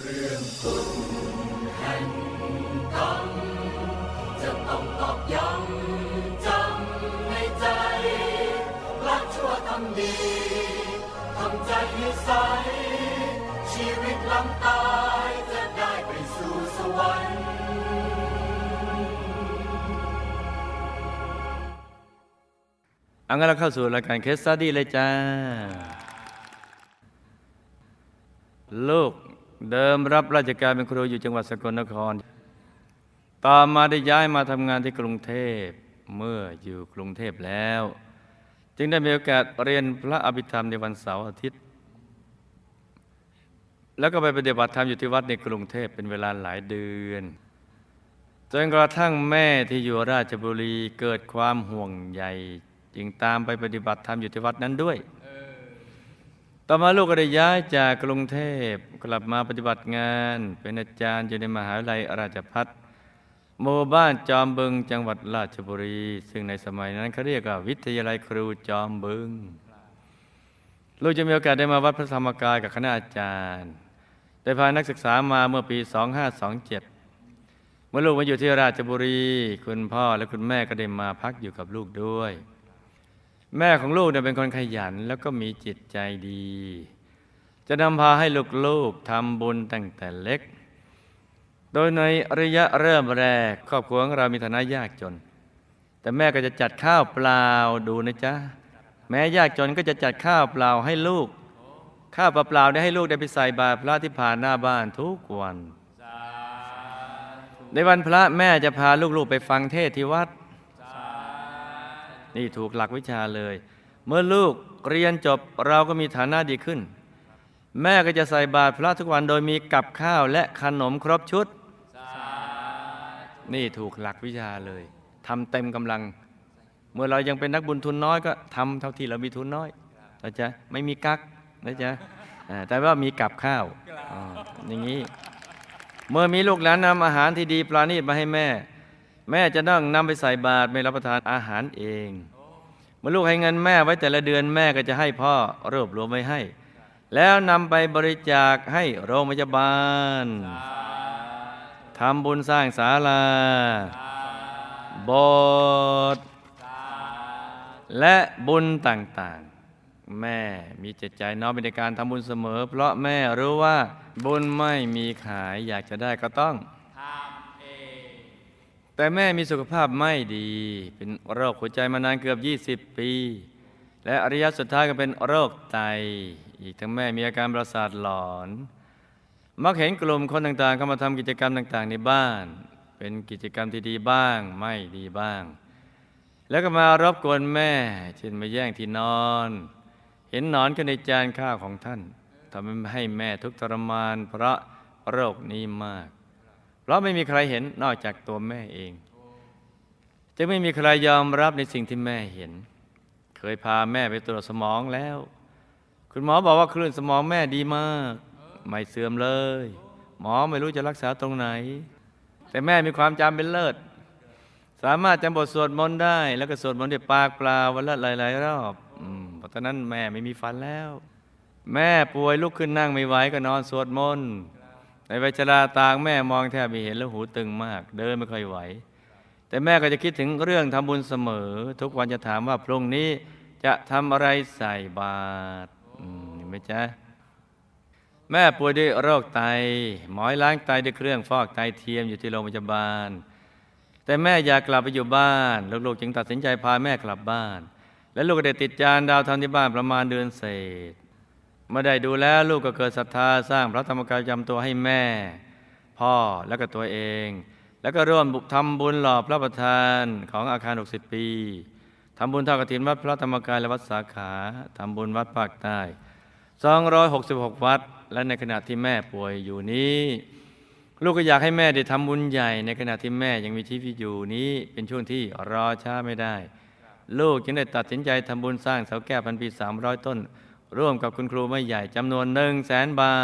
เรื่องต้นแห่งกรรมจะต้องตอกย้ำจำในใจรักชั่วทำดีทำใจให้ใส ชีวิตหลังตายจะได้ไปสู่สวรรค์เอางั้นเราเข้าสู่รายการเคสต u ดี้เลยจ้า ลูก เดิมรับราชการเป็นครูอยู่จังหวัดสกลนคร ต่อมาได้ย้ายมาทำงานที่กรุงเทพเมื่ออยู่กรุงเทพแล้ว จึงได้มีโอกาสเรียนพระอภิธรรมในวันเสาร์อาทิตย์ แล้วก็ไปปฏิบัติธรรมอยู่ที่วัดในกรุงเทพเป็นเวลาหลายเดือนจนกระทั่งแม่ที่อยู่ราชบุรีเกิดความห่วงใย จึงตามไปปฏิบัติธรรมอยู่ที่วัดนั้นด้วย ต่อมาลูกก็ได้ย้ายจากกรุงเทพกลับมาปฏิบัติงาน เป็นอาจารย์อยู่ในมหาวิทยาลัยราชภัฏหมู่บ้านจอมบึงจังหวัดราชบุรี ซึ่งในสมัยนั้นเขาเรียกว่าวิทยาลัยครูจอมบึง ลูกจะมีโอกาสได้มาวัดพระธรรมกายกับคณะอาจารย์ ได้พานักศึกษามาเมื่อปี 2527 เมื่อลูกมาอยู่ที่ราชบุรี คุณพ่อและคุณแม่ก็ได้มาพักอยู่กับลูกด้วย แม่ของลูกเนี่ยเป็นคนขยันแล้วก็มีจิตใจดี จะนำพาให้ลูกๆทำบุญตั้งแต่เล็ก โดยในระยะเริ่มแรกครอบครัวของเรามีฐานะยากจน แต่แม่ก็จะจัดข้าวเปล่าดูนะจ๊ะ แม้ยากจนก็จะจัดข้าวเปล่าให้ลูก ข้าวเปล่าได้ให้ลูกได้ไปใส่บาตรพระที่ผ่านหน้าบ้านทุกวัน ในวันพระแม่จะพาลูกๆไปฟังเทศที่วัด นี่ถูกหลักวิชาเลย เมื่อลูกเรียนจบเราก็มีฐานะดีขึ้น แม่ก็จะใส่บาตรพระทุกวันโดยมีกับข้าวและขนมครบชุด นี่ถูกหลักวิชาเลยทำเต็มกำลัง เมื่อเรายังเป็นนักบุญทุนน้อยก็ทำเท่าที่เรามีทุนน้อยนะจ๊ะไม่มีกักนะจ๊ะแต่ว่ามีกับข้าวออย่างนี้ เมื่อมีลูกหลานนำอาหารที่ดีปราณีตมาให้แม่ แม่จะต้องนำไปใส่บาตรไม่รับประทานอาหารเองเมื่อลูกให้เงินแม่ไว้แต่ละเดือนแม่ก็จะให้พ่อรวบรวมไว้ให้ แล้วนำไปบริจาคให้โรงพยาบาลทำบุญสร้างศาลาโบสถ์และบุญต่างๆ แม่มีจิตใจน้อมไปในการทำบุญเสมอ เพราะแม่รู้ว่าบุญไม่มีขายอยากจะได้ก็ต้อง แต่แม่มีสุขภาพไม่ดี เป็นโรคหัวใจมานานเกือบ 20 ปี และอริยะสุดท้ายก็เป็นโรคไต อีกทั้งแม่มีอาการประสาทหลอน มักเห็นกลุ่มคนต่างๆเข้ามาทำกิจกรรมต่างๆในบ้าน เป็นกิจกรรมที่ดีบ้างไม่ดีบ้าง แล้วก็มารบกวนแม่ เช่นมาแย่งที่นอน เห็นนอนกันในจานข้าวของท่านทำให้แม่ทุกข์ทรมานเพราะโรคนี้มาก เพราะไม่มีใครเห็นนอกจากตัวแม่เอง จะไม่มีใครยอมรับในสิ่งที่แม่เห็น เคยพาแม่ไปตรวจสมองแล้ว คุณหมอบอกว่าคลื่นสมองแม่ดีมาก ไม่เสื่อมเลย หมอไม่รู้จะรักษาตรงไหน แต่แม่มีความจำเป็นเลิศสามารถจำบทสวดมนต์ได้ แล้วก็สวดมนต์ด้วยปากเปล่าวันละหลายๆรอบอืมเพราะฉะนั้นแม่ไม่มีฟันแล้ว แม่ป่วยลุกขึ้นนั่งไม่ไหวก็นอนสวดมนต์ ในวัยชราตางแม่มองแทบไม่เห็นแล้วหูตึงมาก เดินไม่ค่อยไหว แต่แม่ก็จะคิดถึงเรื่องทำบุญเสมอ ทุกวันจะถามว่าพรุ่งนี้จะทำอะไรใส่บาตรเห็นไหมจ๊ะแม่ป่วยด้วยโรคไต หมอให้ล้างไตด้วยเครื่องฟอกไตเทียมอยู่ที่โรงพยาบาล แต่แม่อยากกลับไปอยู่บ้าน ลูกๆจึงตัดสินใจพาแม่กลับบ้าน และลูกก็ได้ติดจานดาวทำที่บ้านประมาณเดือนเศษ เมื่อได้ดูแล้วลูกก็เกิดศรัทธาสร้างพระธรรมกายจำตัวให้แม่ พ่อแล้วก็ตัวเอง แล้วก็ร่วมบุทำบุญหล่อพระประธานของอาคาร 60 ปีทำบุญทอดกฐินวัดพระธรรมกายและวัดสาขาทำบุญวัดภาคใต้ 266 วัด และในขณะที่แม่ป่วยอยู่นี้ ลูกก็อยากให้แม่ได้ทำบุญใหญ่ ในขณะที่แม่ยังมีชีวิตอยู่นี้เป็นช่วงที่รอช้าไม่ได้ ลูกจึงได้ตัดสินใจทำบุญสร้างเสาแก้วพันปี 300 ต้น ร่วมกับคุณครูไม่ใหญ่จำนวนหนึ่งแสนบา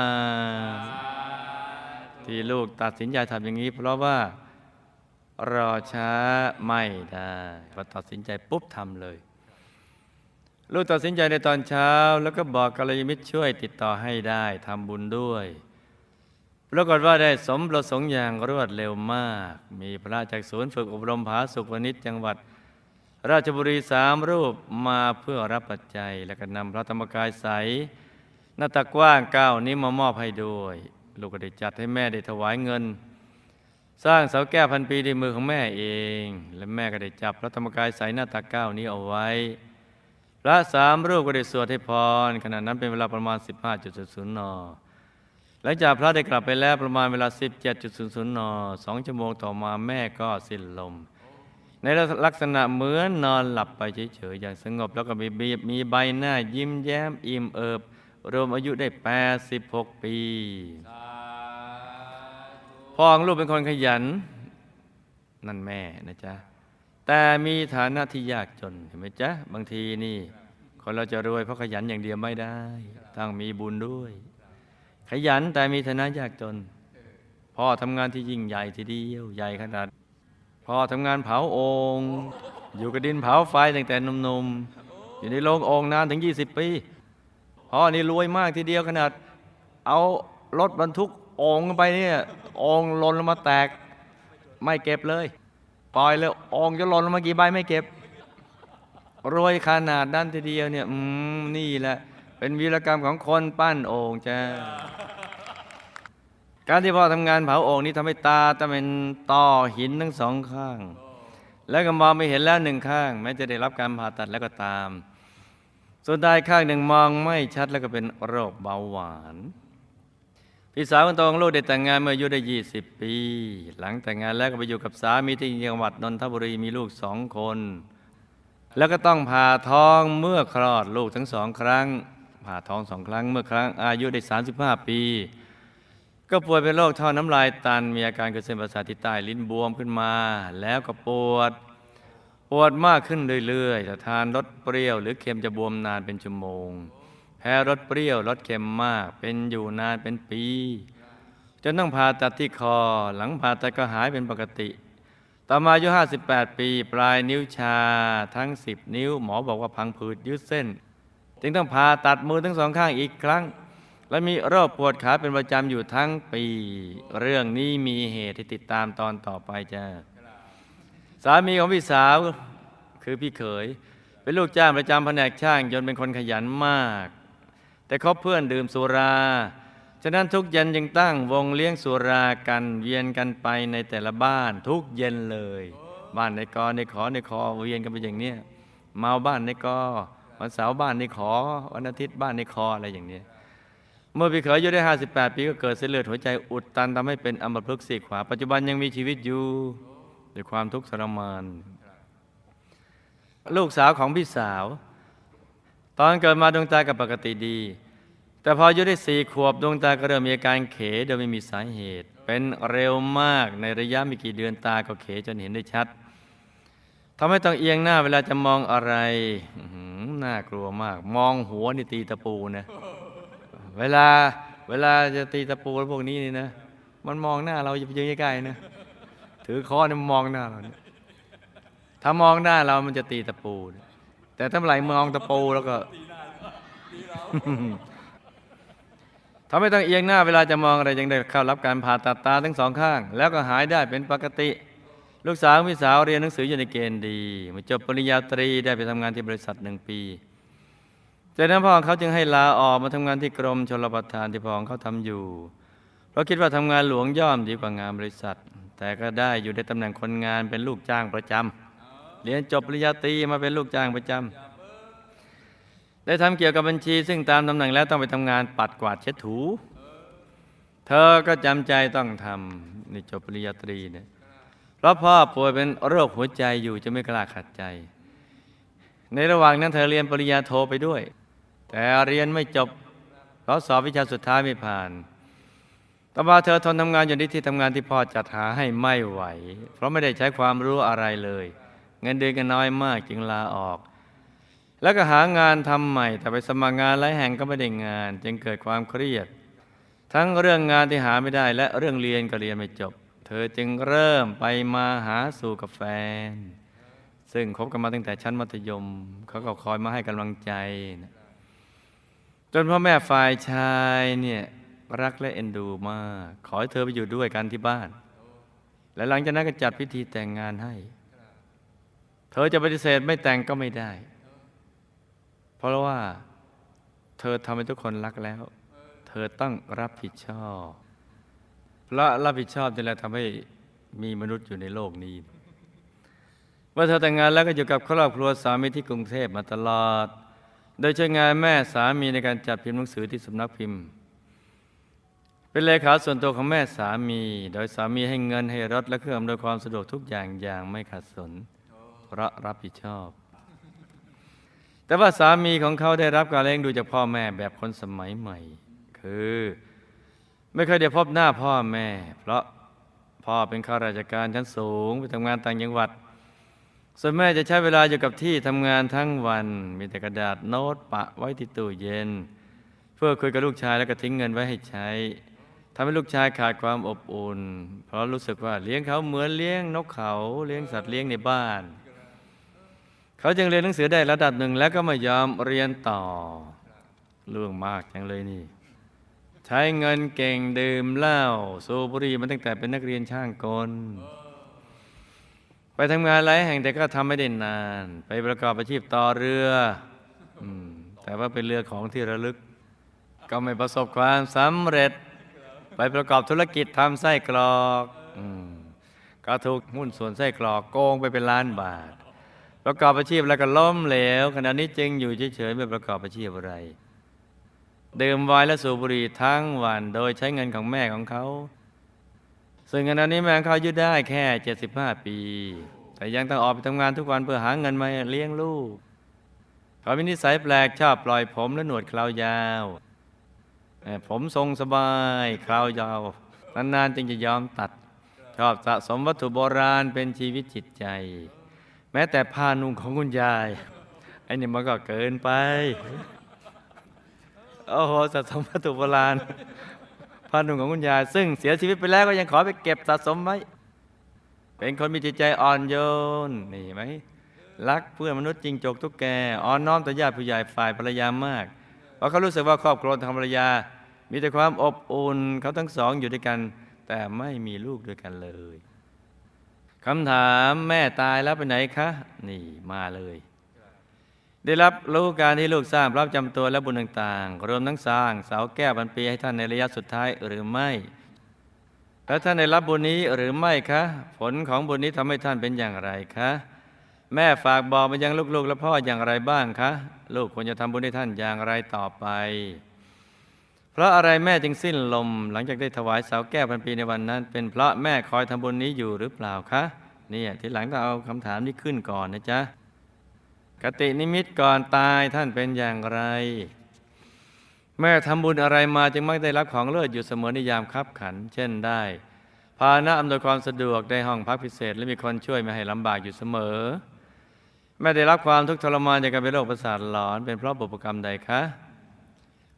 ท ที่ลูกตัดสินใจทำอย่างนี้ เพราะว่ารอช้าไม่ได้พอตัดสินใจปุ๊บทำเลย ลูกตัดสินใจในตอนเช้า แล้วก็บอกกัลยาณมิตรช่วยติดต่อให้ได้ทำบุญด้วยปรากฏว่าได้สมประสงค์อย่างรวดเร็วมาก มีพระจากศูนย์ฝึกอบรมผาสุขวณิชจังหวัด ราชบุรีสามรูปมาเพื่อรับปัจจัย และก็นำพระธรรมกายใสหน้าตักกว้างเก้านี้มามอบให้ด้วย ลูกก็ได้จัดให้แม่ได้ถวายเงิน สร้างเสาแก้วพันปีด้วยมือของแม่เอง และแม่ก็ได้จับพระธรรมกายใสหน้าตักเก้านี้เอาไว้ พระสามรูปก็ได้สวดให้พรขณะนั้นเป็นเวลาประมาณ 15.00นหลังจากพระได้กลับไปแล้วประมาณเวลา 17.00นสองชั่วโมงต่อมาแม่ก็สิ้นลม ในลักษณะเหมือนนอนหลับไปเฉยๆอย่างสงบแล้วก็มีมีมีใบหน้ายิ้มแย้มอิ่มเอิบ รวมอายุได้ 86 ปีพ่อของลูกเป็นคนขยัน นั่นแม่นะจ๊ะ แต่มีฐานะที่ยากจนเห็นไหมจ๊ะ บางทีนี่ คนเราจะรวยเพราะขยันอย่างเดียวไม่ได้ ต้องมีบุญด้วย ขยันแต่มีฐานะยากจน พ่อทำงานที่ยิ่งใหญ่ทีเดียวใหญ่ขนาด พ่อทำงานเผาโองค์อยู่กับดินเผาไฟตั้งแต่หนุ่มๆ อยู่ในโรงโองค์นานถึง 20 ปี พ่อนี่รวยมากทีเดียวขนาด เอารถบรรทุกโองค์ไปเนี่ยโองค์หล่นลงมาแตก ไม่เก็บเลย ปล่อยเลยโองค์จะหล่นลงมากี่ใบไม่เก็บ รวยขนาดนั้นทีเดียวเนี่ย อืม นี่แหละ เป็นวีรกรรมของคนปั้นโอ่งจ้า การที่พ่อทำงานเผาโอ่งนี้ทำให้ตาต้องเป็นต่อหินทั้งสองข้าง แล้วก็มองไม่เห็นแล้วหนึ่งข้าง แม้จะได้รับการผ่าตัดแล้วก็ตาม ส่วนใดข้างหนึ่งมองไม่ชัดแล้วก็เป็นโรคเบาหวานพี่สาวคนโตของลูกได้แต่งงานเมื่ออายุได้ 20 ปี หลังแต่งงานแล้วก็ไปอยู่กับสามีที่จังหวัดนนทบุรีมีลูกสองคน แล้วก็ต้องผ่าท้องเมื่อคลอดลูกทั้งสองครั้ง ผ่าท้องสองครั้งเมื่อครั้งอายุได้ 35 ปี ก็ป่วยเป็นโรคท่อน้ำลายตัน มีอาการกระเซ็นประสาทที่ใต้ลิ้นบวมขึ้นมา แล้วก็ปวด ปวดมากขึ้นเรื่อยๆถ้าทานรสเปรี้ยว หรือเค็มจะบวมนานเป็นชั่วโมง แพ้รสเปรี้ยวรสเค็มมาก เป็นอยู่นานเป็นปี จนต้องผ่าตัดที่คอ หลังผ่าตัดก็หายเป็นปกติ ต่อมาอายุ 58 ปี ปลายนิ้วชาทั้ง 10 นิ้ว หมอบอกว่าพังผืดยืดเส้น จึงต้องผ่าตัดมือทั้งสองข้างอีกครั้ง และมีโรคปวดขาเป็นประจำอยู่ทั้งปี เรื่องนี้มีเหตุที่ติดตามตอนต่อไปจ้าสามีของพี่สาวคือพี่เขย เป็นลูกจ้างประจำแผนกช่างยนต์เป็นคนขยันมาก แต่คบเพื่อนดื่มสุรา ฉะนั้นทุกเย็นจึงตั้งวงเลี้ยงสุรากันเวียนกันไปในแต่ละบ้านทุกเย็นเลย บ้านในกอในขอในคอเวียนกันไปอย่างเนี้ยเมาบ้านในกอวันเสาร์บ้านในขอวันอาทิตย์บ้านในคออะไรอย่างเนี้ย เมื่อพี่เขยอายุได้58 ปีก็เกิดเส้นเลือดหัวใจอุดตันทำให้เป็นอัมพฤกษ์ซีขวา ปัจจุบันยังมีชีวิตอยู่ด้วยความทุกข์ทรมาน ลูกสาวของพี่สาว ตอนเกิดมาดวงตากับปกติดี แต่พออายุได้สี่ขวบดวงตาก็เริ่มมีอาการเขโดยไม่มีสาเหตุ เป็นเร็วมากในระยะไม่กี่เดือนตาก็เขจนเห็นได้ชัดทำให้ต้องเอียงหน้าเวลาจะมองอะไรหน่ากลัวมาก มองหัวนี่ตีตะปูนะ เวลาเวลาจะตีตะปูพวกนี้นี่นะ มันมองหน้าเราอย่าไปยืนใกล้ๆนะ ถือค้อนเนี่ยมันมองหน้าเราถ้ามองหน้าเรามันจะตีตะปู แต่ถ้าเมื่อไหร่มองตะปูแล้วก็ทำให้ต้องเอียงหน้าเวลาจะมองอะไรยังได้เข้ารับการผ่าตัดตาทั้งสองข้าง แล้วก็หายได้เป็นปกติ ลูกสาวพี่สาวเรียนหนังสืออยู่ในเกณฑ์ดีมาจบปริญญาตรีได้ไปทำงานที่บริษัทหนึ่งปี จากนั้นพ่อของเขาจึงให้ลาออกมาทำงานที่กรมชลประทานที่พ่อของเขาทำอยู่ เพราะคิดว่าทำงานหลวงย่อมดีกว่างานบริษัท แต่ก็ได้อยู่ในตำแหน่งคนงานเป็นลูกจ้างประจำเรียนจบปริญญาตรีมาเป็นลูกจ้างประจำได้ทำเกี่ยวกับบัญชี ซึ่งตามตำแหน่งแล้วต้องไปทำงานปัดกวาดเช็ดถู เธอก็จำใจต้องทำในจบปริญญาตรีเนี่ยเพราะพ่อป่วยเป็นโรคหัวใจอยู่จะไม่กล้าขัดใจ ในระหว่างนั้นเธอเรียนปริญญาโทไปด้วย แต่เรียนไม่จบเพราะสอบวิชาสุดท้ายไม่ผ่าน ต่อมาเธอทนทำงานอยู่ที่ที่ทำงานที่พ่อจัดหาให้ไม่ไหว เพราะไม่ได้ใช้ความรู้อะไรเลย เงินเดือนก็น้อยมากจึงลาออก แล้วก็หางานทำใหม่ แต่ไปสมัครงานหลายแห่งก็ไม่ได้งาน จึงเกิดความเครียด ทั้งเรื่องงานที่หาไม่ได้ และเรื่องเรียนก็เรียนไม่จบ เธอจึงเริ่มไปมาหาสู่กับแฟนซึ่งคบกันมาตั้งแต่ชั้นมัธยม เขาก็คอยมาให้กำลังใจนะ จนพ่อแม่ฝ่ายชายเนี่ยรักและเอ็นดูมาก ขอให้เธอไปอยู่ด้วยกันที่บ้าน และหลังจากนั้นก็จัดพิธีแต่งงานให้ เธอจะปฏิเสธไม่แต่งก็ไม่ได้ เพราะว่า เธอทำให้ทุกคนรักแล้ว เธอต้องรับผิดชอบเพราะรับผิดชอบนี่แหละทำให้มีมนุษย์อยู่ในโลกนี้เมื่อเธอแต่งงานแล้วก็อยู่กับครอบครัวสามีที่กรุงเทพมาตลอด โดยช่วยงานแม่สามีในการจัดพิมพ์หนังสือที่สำนักพิมพ์ เป็นเลขาส่วนตัวของแม่สามี โดยสามีให้เงินให้รถและเครื่องอำนวยความสะดวกทุกอย่างอย่างไม่ขัดสนเพราะรับผิดชอบ แต่ว่าสามีของเขาได้รับการเลี้ยงดูจากพ่อแม่แบบคนสมัยใหม่ คือ ไม่เคยได้พบหน้าพ่อแม่ เพราะพ่อเป็นข้าราชการชั้นสูงไปทำงานต่างจังหวัด ส่วนแม่จะใช้เวลาอยู่กับที่ทำงานทั้งวัน มีแต่กระดาษโน้ตปะไว้ที่ตู้เย็น เพื่อคุยกับลูกชายแล้วก็ทิ้งเงินไว้ให้ใช้ทำให้ลูกชายขาดความอบอุ่น เพราะรู้สึกว่าเลี้ยงเขาเหมือนเลี้ยงนกเขาเลี้ยงสัตว์เลี้ยงในบ้าน เขาจึงเรียนหนังสือได้ระดับหนึ่งแล้วก็ไม่ยอมเรียนต่อเรื่องมากจังเลยนี่ ใช้เงินเก่งดื่มเหล้าสูบบุหรี่มาตั้งแต่เป็นนักเรียนช่างกล ไปทำงานหลายแห่งแต่ก็ทำไม่ได้นาน ไปประกอบอาชีพต่อเรืออแต่ว่าเป็นเรือของที่ระลึก ก็ไม่ประสบความสำเร็จ ไปประกอบธุรกิจทำไส้กรอกอก็ถูกหุ้นส่วนไส้กรอกโกงไปเป็นล้านบาท ประกอบอาชีพแล้วก็ล้มเหลวขณะนี้จึงอยู่เฉยๆไม่ประกอบอาชีพอะไร ดื่มไวน์และสูบบุหรี่ทั้งวัน โดยใช้เงินของแม่ของเขา ซึ่งขณะนี้แม่เขาอายุได้แค่ 75 ปี แต่ยังต้องออกไปทำงานทุกวันเพื่อหาเงินมาเลี้ยงลูก เขามีนิสัยแปลกชอบปล่อยผมและหนวดเคราวยาว ผมทรงสบายเคราวยาว นานๆจึงจะยอมตัด ชอบสะสมวัตถุโบราณเป็นชีวิตจิตใจ แม้แต่ผ้านุ่งของคุณยายไอ้นี่มันก็เกินไป โอ้โหสะสมวัตถุโบราณ ผ้านุ่งของคุณยาย ซึ่งเสียชีวิตไปแล้วก็ยังขอไปเก็บสะสมไว้ เป็นคนมีจิตใจอ่อนโยน นี่ไหม รักเพื่อนมนุษย์จริงจกทุกแก อ่อนน้อมต่อญาติผู้ใหญ่ฝ่ายภรรยามาก เพราะเขารู้สึกว่าครอบครัวของภรรยา มีแต่ความอบอุ่นเขาทั้งสองอยู่ด้วยกัน แต่ไม่มีลูกด้วยกันเลยคำถามแม่ตายแล้วไปไหนคะ นี่มาเลย ได้รับรู้การที่ลูกสร้างพระประจำตัวและบุญต่างๆ รวมทั้งสร้างเสาแก้วพันปีให้ท่านในระยะสุดท้ายหรือไม่ แล้วท่านได้รับบุญนี้หรือไม่คะ ผลของบุญนี้ทำให้ท่านเป็นอย่างไรคะ แม่ฝากบอกมายังลูกๆ และพ่ออย่างไรบ้างคะ ลูกควรจะทำบุญให้ท่านอย่างไรต่อไป เพราะอะไรแม่จึงสิ้นลม หลังจากได้ถวายเสาแก้วพันปีในวันนั้น เป็นเพราะแม่คอยทำบุญนี้อยู่หรือเปล่าคะเนี่ยทีหลังต้องเอาคำถามนี้ขึ้นก่อนนะจ๊ะ กตินิมิตก่อนตายท่านเป็นอย่างไร แม่ทำบุญอะไรมาจึงมักได้รับของเลิศอยู่เสมอในยามคับขัน เช่นได้พาหนะอำนวยความสะดวกได้ห้องพักพิเศษ และมีคนช่วยไม่ให้ลำบากอยู่เสมอ แม่ได้รับความทุกข์ทรมานจากการเป็นโรคประสาทหลอน เป็นเพราะบุพกรรมใดคะ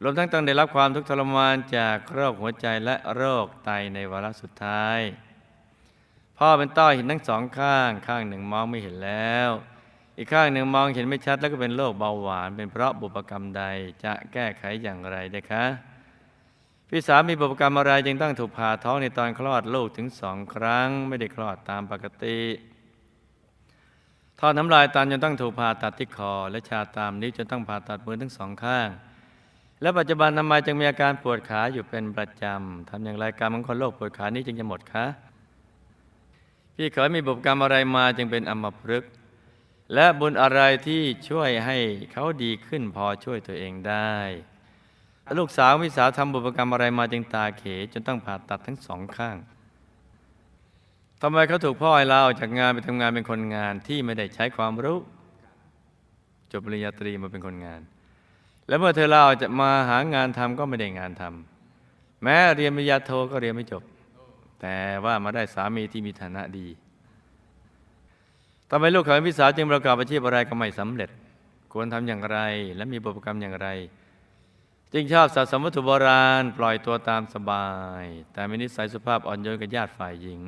รวมทั้งต้องได้รับความทุกข์ทรมานจากโรคหัวใจและโรคไตในวาระสุดท้าย พ่อเป็นต้อหินทั้งสองข้างข้างหนึ่งมองไม่เห็นแล้ว อีกข้างหนึ่งมองเห็นไม่ชัดแล้วก็เป็นโรคเบาหวาน เป็นเพราะบุพกรรมใดจะแก้ไขอย่างไรได้คะพี่สาวมีบุพกรรมอะไรจึงต้องถูกผ่าท้องในตอนคลอดลูกถึงสองครั้ง ไม่ได้คลอดตามปกติทอดน้ำลายตันจนต้องถูกผ่าตัดที่คอ และชาตามนิ้วจนต้องผ่าตัดมือทั้งสองข้าง และปัจจุบันทำไมจึงมีอาการปวดขาอยู่เป็นประจำทำอย่างไรกรรมของคนโรคปวดขานี้จึงจะหมดคะพี่เคยมีบุพกรรมอะไรมาจึงเป็นอัมพฤกษ์ และบุญอะไรที่ช่วยให้เขาดีขึ้นพอช่วยตัวเองได้ ลูกสาวมิสาวทำบุพกรรมอะไรมาจึงตาเข จนต้องผ่าตัดทั้งสองข้างทำไมเขาถูกพ่อให้ลาออกจากงานไปทำงานเป็นคนงานที่ไม่ได้ใช้ความรู้ จบปริญญาตรีมาเป็นคนงาน แล้วเมื่อเธอลาออกจะมาหางานทำก็ไม่ได้งานทำแม้เรียนปริญญาโทก็เรียนไม่จบ แต่ว่ามาได้สามีที่มีฐานะดี ทำไมลูกเขยพี่สาวจึงประกอบอาชีพอะไรก็ไม่สำเร็จ ควรทำอย่างไร และมีบุพกรรมอย่างไร จึงชอบสะสมวัตถุโบราณ ปล่อยตัวตามสบาย แต่มีนิสัยสุภาพอ่อนโยนกับญาติฝ่ายหญิง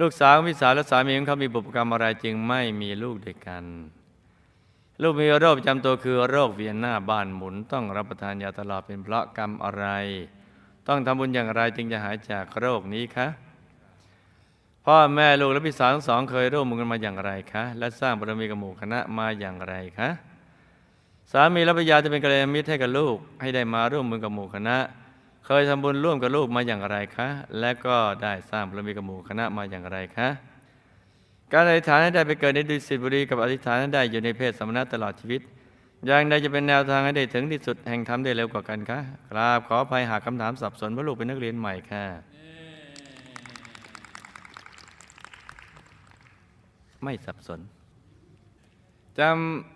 ลูกสาวพี่สาวและสามีของเขามีบุพกรรมอะไรจึงไม่มีลูกด้วยกัน ลูกมีโรคประจำตัวคือโรคเวียนหน้าบ้านหมุน ต้องรับประทานยาตลอดเป็นเพราะกรรมอะไร ต้องทำบุญอย่างไรจึงจะหายจากโรคนี้คะ พ่อแม่ลูกและพี่สาวทั้งสองเคยร่วมมือกันมาอย่างไรคะ และสร้างบารมีกับหมู่คณะมาอย่างไรคะสามีและภรรยาจะเป็นกัลยาณมิตรให้กับลูก ให้ได้มาร่วมมือกับหมู่คณะ เคยทำบุญร่วมกับลูกมาอย่างไรคะ และก็ได้สร้างบารมีกับหมู่คณะมาอย่างไรคะการอธิษฐานให้ได้ไปเกิดในดุสิตบุรีกับอธิษฐานให้ได้อยู่ในเพศสมณะตลอดชีวิต อย่างใดจะเป็นแนวทางให้ได้ถึงที่สุดแห่งธรรมได้เร็วกว่ากันคะกราบขออภัยหากคำถามสับสนเพราะลูกเป็นนักเรียนใหม่ค่ะ ไม่สับสนจ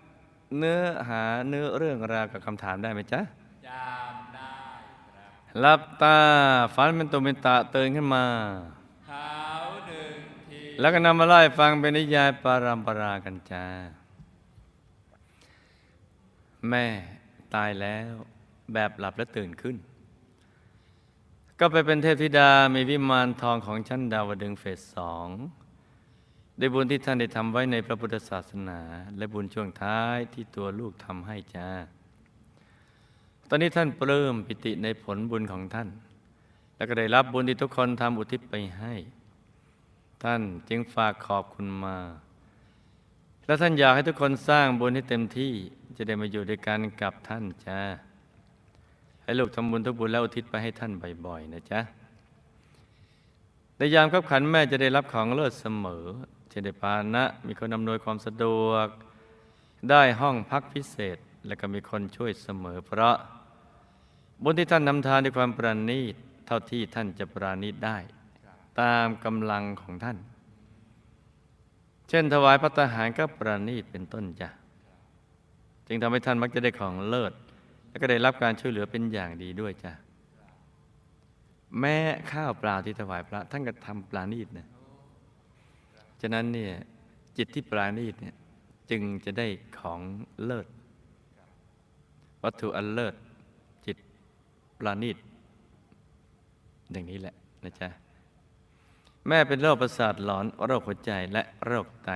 ำเนื้อหาเนื้อเรื่องราวกับคำถามได้ไหมจ๊ะจำได้ครับหลับตาฝันเป็นตุเป็นตะตื่นขึ้นมาเท้าหนึ่งทีแล้วก็นำมาไล่ฟังเป็นนิยายปารัมปรากันจ้า แม่ตายแล้วแบบหลับและตื่นขึ้น ก็ไปเป็นเทพธิดามีวิมานทองของชั้นดาวดึงส์เฟสสอง ได้บุญที่ท่านได้ทำไว้ในพระพุทธศาสนา และบุญช่วงท้ายที่ตัวลูกทำให้จ้า ตอนนี้ท่านปลื้มปิติในผลบุญของท่าน แล้วก็ได้รับบุญที่ทุกคนทำอุทิศไปให้ ท่านจึงฝากขอบคุณมา และท่านอยากให้ทุกคนสร้างบุญให้เต็มที่จะได้มาอยู่ด้วยกันกับท่านจ้า ให้ลูกทำบุญทุกบุญแล้วอุทิศไปให้ท่านบ่อยๆนะจ๊ะในยามขับขันแม่จะได้รับของเลิศเสมอ จะได้ปานะมีคนอำนวยความสะดวก ได้ห้องพักพิเศษและก็มีคนช่วยเสมอ เพราะ บุญที่ท่านนำทานด้วยความประณีตเท่าที่ท่านจะประณีตได้ ตามกำลังของท่าน เช่นถวายพระทหารก็ประณีตเป็นต้นจ้ะจึงทำให้ท่านมักจะได้ของเลิศ และก็ได้รับการช่วยเหลือเป็นอย่างดีด้วยจ้ะแม้ข้าวเปล่าที่ถวายพระท่านก็ทำปราณีตนะ ฉะนั้นเนี่ยจิตที่ปราณีตเนี่ยจึงจะได้ของเลิศ วัตถุอันเลิศ จิตปราณีตอย่างนี้แหละนะจ๊ะแม่เป็นโรคประสาทหลอนโรคหัวใจและโรคไต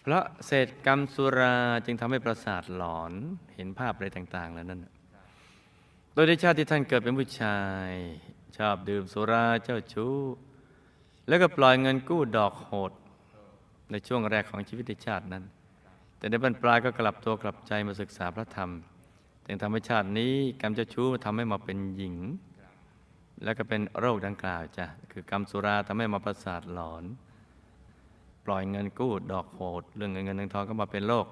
เพราะเศษกรรมสุราจึงทำให้ประสาทหลอนเห็นภาพอะไรต่าง ๆ แล้วนั่นโดยในชาติที่ท่านเกิดเป็นผู้ชาย ชอบดื่มสุราเจ้าชู้ แล้วก็ปล่อยเงินกู้ดอกโหด ในช่วงแรกของชีวิตในชาตินั้น แต่ในบรรปลายก็กลับตัวกลับใจมาศึกษาพระธรรมจึงทำให้ชาตินี้กรรมเจ้าชู้ทำให้มาเป็นหญิง แล้วก็เป็นโรคดังกล่าวจ้ะคือกรรมสุราทำให้มาประสาทหลอน ปล่อยเงินกู้ดอกโหด เรื่องเงินเงินเงินทองก็มาเป็นโรค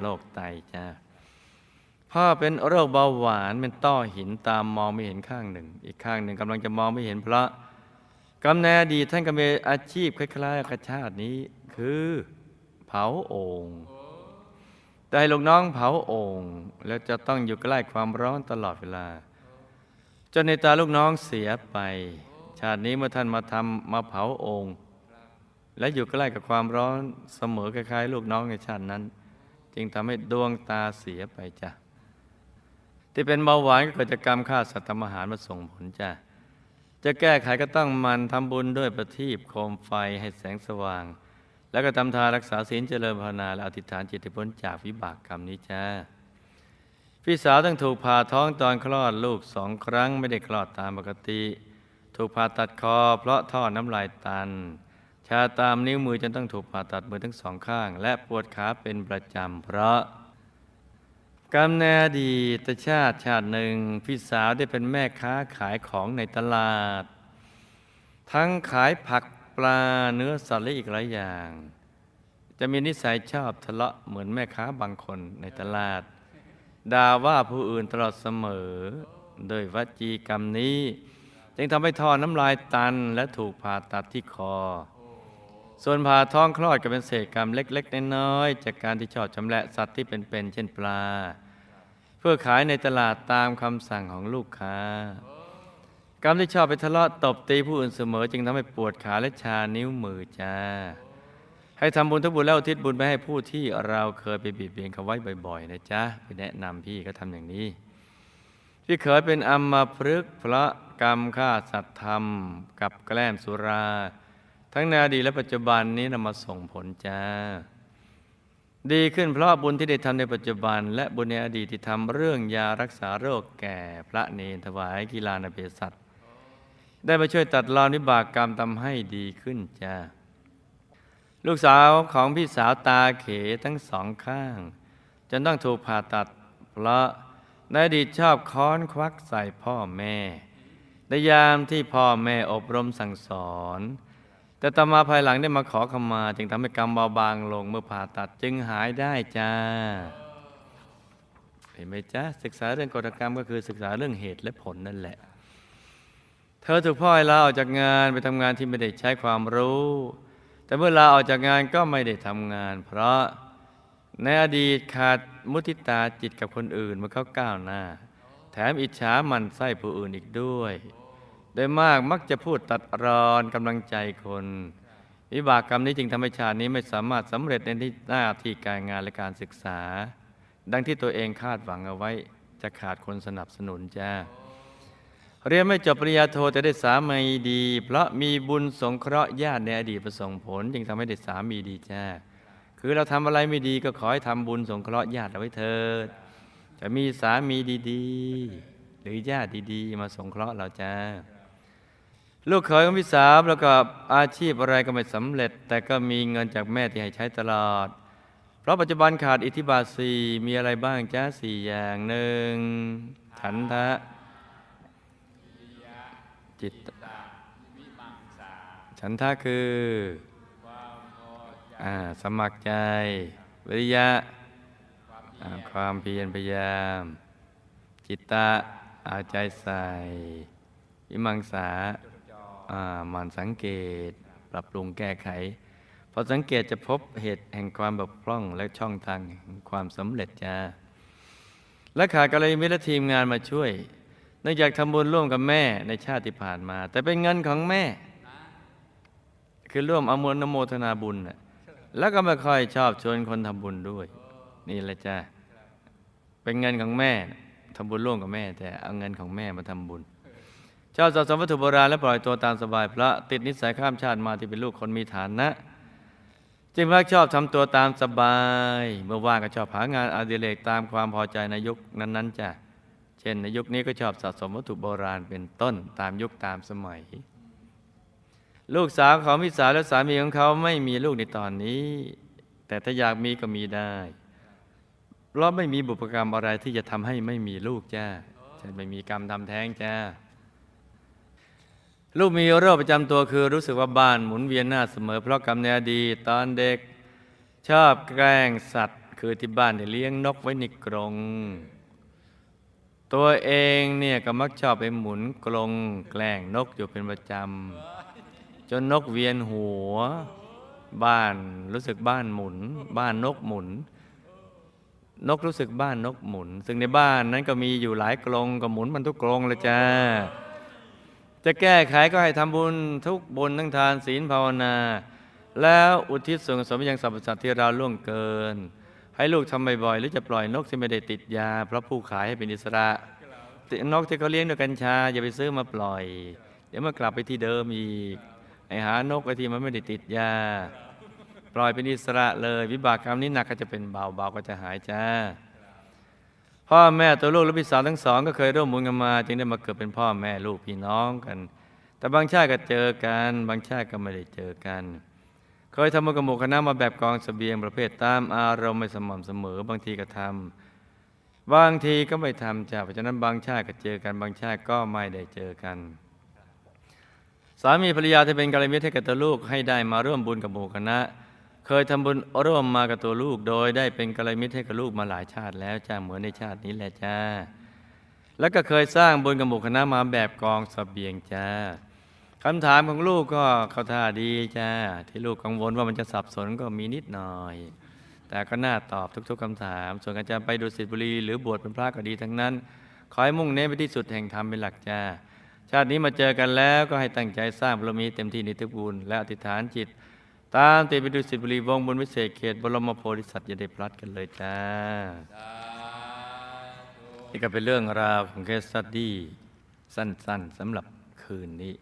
โรคไตจ้ะพ่อเป็นโรคเบาหวานเป็นต้อหินตามมองไม่เห็นข้างหนึ่ง อีกข้างหนึ่งกำลังจะมองไม่เห็นเพราะ กำเนิดอดีตท่านก็มีอาชีพคล้ายๆกับชาตินี้ คือเผาโอ่งได้ลูกน้องเผาโอ่งแล้วจะต้องอยู่ใกล้ความร้อนตลอดเวลา จนในตาลูกน้องเสียไป ชาตินี้เมื่อท่านมาทำมาเผาโองและอยู่ใกล้กับความร้อนเสมอคล้ายๆลูกน้องในชาตินั้น จึงทำให้ดวงตาเสียไปจ้ะที่เป็นเบาหวานก็เกิดจากกรรมฆ่าสัตว์ทำอาหารมาส่งผลจ้ะ จะแก้ไขก็ต้องมันทำบุญด้วยประทีปโคมไฟให้แสงสว่าง แล้วก็ทำทานรักษาศีลเจริญภาวนาและอธิษฐานจิตพ้นจากวิบากกรรมนี้จ้าพี่สาวต้องถูกผ่าท้องตอนคลอดลูกสองครั้งไม่ได้คลอดตามปกติ ถูกผ่าตัดคอ เพราะท่อน้ำลายตัน ชาตามนิ้วมือจนต้องถูกผ่าตัดมือทั้งสองข้าง และปวดขาเป็นประจำเพราะ กรรมในอดีตชาติชาติหนึ่งพี่สาวได้เป็นแม่ค้าขายของในตลาด ทั้งขายผักปลาเนื้อสัตว์และอีกหลายอย่าง จะมีนิสัยชอบทะเลาะเหมือนแม่ค้าบางคนในตลาดด่าว่าผู้อื่นตลอดเสมอ โดยวจีกรรมนี้ จึงทำให้ท่อน้ำลายตันและถูกผ่าตัดที่คอ ส่วนผ่าท้องคลอดก็เป็นเศษกรรมเล็ก ๆ น้อยๆจากการที่ชอบชำแหละสัตว์ที่เป็นๆเช่นปลา เพื่อขายในตลาดตามคำสั่งของลูกค้ากรรมที่ชอบไปทะเลาะตบตีผู้อื่นเสมอ จึงทำให้ปวดขาและชานิ้วมือจ้า ให้ทำบุญทุกบุญแล้วอุทิศบุญไปให้ผู้ที่เราเคยไปบีบเบียนเขาไว้บ่อย ๆ นะจ๊ะไปแนะนำพี่ก็ทำอย่างนี้ พี่เคยเป็นอัมมาพฤกษ์เพราะกรรมฆ่าสัตว์ธรรม กับแกล้มสุรา ทั้งในอดีตและปัจจุบันนี้นำมาส่งผลจ้า ดีขึ้นเพราะบุญที่ได้ทำในปัจจุบัน และบุญในอดีตที่ทำเรื่องยารักษาโรคแก่พระเนรถวายกีฬานาเภสัตได้มาช่วยตัดรอนวิบากกรรมทำให้ดีขึ้นจ้าลูกสาวของพี่สาวตาเขทั้งสองข้าง จนต้องถูกผ่าตัด เพราะในอดีตชอบค้อนควักใส่พ่อแม่ในยามที่พ่อแม่อบรมสั่งสอน แต่ต่อมาภายหลังได้มาขอขมา จึงทำให้กรรมเบาบางลงเมื่อผ่าตัดจึงหายได้จ้าเห็นไหมจ๊ะศึกษาเรื่องกฎกรรมก็คือศึกษาเรื่องเหตุและผลนั่นแหละ เธอถูกพ่อให้ลาออกจากงานไปทำงานที่ไม่ได้ใช้ความรู้ แต่เมื่อลาออกจากงานก็ไม่ได้ทำงาน เพราะในอดีตขาดมุทิตาจิตกับคนอื่นเมื่อเขาก้าวหน้า แถมอิจฉามันไส้ผู้อื่นอีกด้วย โดยมากมักจะพูดตัดรอนกำลังใจคน วิบากกรรมนี้จึงทำให้ชาตินี้ไม่สามารถสำเร็จในหน้าที่การงานและการศึกษา ดังที่ตัวเองคาดหวังเอาไว้จะขาดคนสนับสนุนจ้าเรียนไม่จบปริญญาโทแต่ได้สามีดี เพราะมีบุญสงเคราะห์ญาติในอดีตประสงค์ผล จึงทำให้ได้สามีดีจ้าคือเราทำอะไรไม่ดีก็ขอให้ทำบุญสงเคราะห์ญาติเอาไว้เถิด จะมีสามีดีๆ หรือญาติดีๆ มาสงเคราะห์เราจ้า ลูกเขยของพี่สาวแล้วก็อาชีพอะไรก็ไม่สำเร็จ แต่ก็มีเงินจากแม่ที่ให้ใช้ตลอด เพราะปัจจุบันขาดอิทธิบาทสี่มีอะไรบ้างจ้าสี่อย่างหนึ่งฉันทะ จิตฉันทะคืออสมัครใจ วิริยะ ความเพียรความเพียรพยายาม จิตตะเอาใจใส่ วิมังสา มันสังเกต ปรับปรุงแก้ไข พอสังเกตจะพบเหตุแห่งความบกพร่องและช่องทางแห่งความสำเร็จจ้าและขาดกัลยาณมิตรทีมงานมาช่วยเนื่องจากทำบุญร่วมกับแม่ในชาติที่ผ่านมา แต่เป็นเงินของแม่ คือร่วมอมนุโมทนาบุญแล้วก็ไม่ค่อยชอบชวนคนทำบุญด้วย นี่แหละจ้าเป็นเงินของแม่ทำบุญร่วมกับแม่ แต่เอาเงินของแม่มาทำบุญ ชอบสะสมวัตถุโบราณและปล่อยตัวตามสบายพระ ติดนิสัยข้ามชาติมาที่เป็นลูกคนมีฐานะจึงมักชอบทำตัวตามสบาย เมื่อว่างก็ชอบหางานอดิเรกตามความพอใจในยุคนั้นๆจ้ะเช่นในยุคนี้ก็ชอบสะสมวัตถุโบราณเป็นต้นตามยุคตามสมัย ลูกสาวของพี่สาวและสามีของเขาไม่มีลูกในตอนนี้ แต่ถ้าอยากมีก็มีได้ เพราะไม่มีบุพกรรมอะไรที่จะทำให้ไม่มีลูกจ้าเช่นไม่มีกรรมทำแท้งจ้า ลูกมีโรคประจำตัวคือรู้สึกว่าบ้านหมุนเวียนหน้าเสมอ เพราะกรรมในอดีตตอนเด็ก ชอบแกล้งสัตว์ คือที่บ้านได้เลี้ยงนกไว้ในกรงตัวเองเนี่ยก็มักชอบไปหมุนกรงแกล้งนกอยู่เป็นประจำจนนกเวียนหัว บ้านรู้สึกบ้านหมุน บ้านนกหมุน นกรู้สึกบ้านนกหมุน ซึ่งในบ้านนั้นก็มีอยู่หลายกรงก็หมุนมันทุกกรงเลยจ้า จะแก้ไขก็ให้ทำบุญทุกบุญทั้งทานศีลภาวนา แล้วอุทิศส่วนกุศลไปยังสรรพสัตว์ที่เราล่วงเกิน ให้ลูกทำบ่อยๆหรือจะปล่อยนกที่ไม่ได้ติดยา เพราะผู้ขายให้เป็นอิสระนกที่เขาเลี้ยงด้วยกัญชา อย่าไปซื้อมาปล่อย เดี๋ยวมันกลับไปที่เดิมอีกไอหานกไอที่มันไม่ได้ติดยา ปล่อยเป็นอิสระเลย วิบากกรรมนี้หนักก็จะเป็นเบาเบาก็จะหายจ้า พ่อแม่ตัวลูกและพี่สาวทั้งสอง ก็เคยร่วมบุญกันมา จึงได้มาเกิดเป็นพ่อแม่ลูกพี่น้องกัน แต่บางชาติก็เจอกัน บางชาติก็ไม่ได้เจอกัน เคยทำบุญกับหมู่คณะมาแบบกองเสบียงประเภทตามอารมณ์ไม่สม่ำเสมอ บางทีก็ทำบางทีก็ไม่ทำจ้าเพราะฉะนั้นบางชาติก็เจอกัน บางชาติก็ไม่ได้เจอกันสามีภรรยาที่เป็นกัลยาณมิตรให้กับตัวลูกให้ได้มาร่วมบุญกับหมู่คณะ เคยทำบุญร่วมมากับตัวลูก โดยได้เป็นกัลยาณมิตรให้กับลูกมาหลายชาติแล้วจ้าเหมือนในชาตินี้แหละจ้า แล้วก็เคยสร้างบุญกับหมู่คณะมาแบบกองเสบียงจ้าคำถามของลูกก็เข้าท่าดีจ้า ที่ลูกกังวลว่ามันจะสับสนก็มีนิดหน่อย แต่ก็น่าตอบทุก ๆคำถาม ส่วนการจะไปดูสิทธิบุรี หรือบวชเป็นพระก็ดีทั้งนั้น ขอให้มุ่งเน้นไปที่สุดแห่งธรรมเป็นหลักจ้า ชาตินี้มาเจอกันแล้วก็ให้ตั้งใจสร้างบารมีเต็มที่ในทุกบุญและอธิษฐานจิต ตามติดไปดูสิบุรีวงบนวิเศษเขตบรมโพธิสัตว์ย่าได้พลัดกันเลยจ้า นี่ก็เป็นเรื่องราวของเคสสตดี้สั้นๆสำหรับคืนนี้